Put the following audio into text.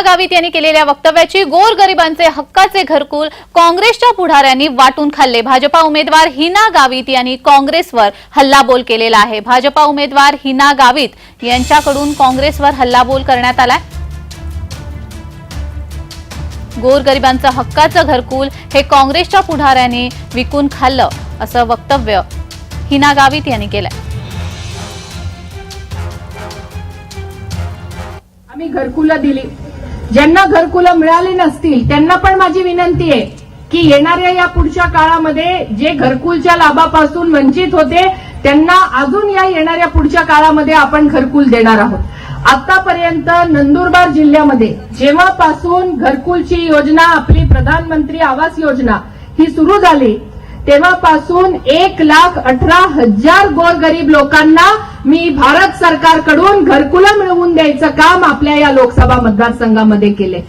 हिना गावित यांनी केलेल्या वक्तव्याची गोरगरिबांचे हक्काचे घरकुल काँग्रेसच्या पुढाऱ्यांनी वाटून खाल्ले. भाजपा उमेदवार हिना गावित यांनी काँग्रेसवर हल्लाबोल केलेला आहे. भाजपा उमेदवार हिना गावित यांच्याकडून काँग्रेसवर हल्लाबोल करण्यात आलाय. गोरगरिबांचं हक्काचं घरकुल हे काँग्रेसच्या पुढाऱ्यांनी विकून खाल्लं असं वक्तव्य हिना गावित यांनी केलंय. आम्ही घरकुलं दिली. ज्यांना घरकुलं मिळाली नसतील त्यांना पण माझी विनंती आहे की येणाऱ्या या पुढच्या काळामध्ये जे घरकुलच्या लाभापासून वंचित होते त्यांना अजून या येणाऱ्या पुढच्या काळामध्ये आपण घरकुल देणार आहोत. आतापर्यंत नंदुरबार जिल्ह्यामध्ये जेव्हापासून घरकुलची योजना आपली प्रधानमंत्री आवास योजना ही सुरू झाली तेव्हापासून एक लाख अठरा हजार गोरगरीब लोकांना मी भारत सरकारकडून घरकुलं मिळवून द्यायचं काम आपल्या या लोकसभा मतदारसंघामध्ये केले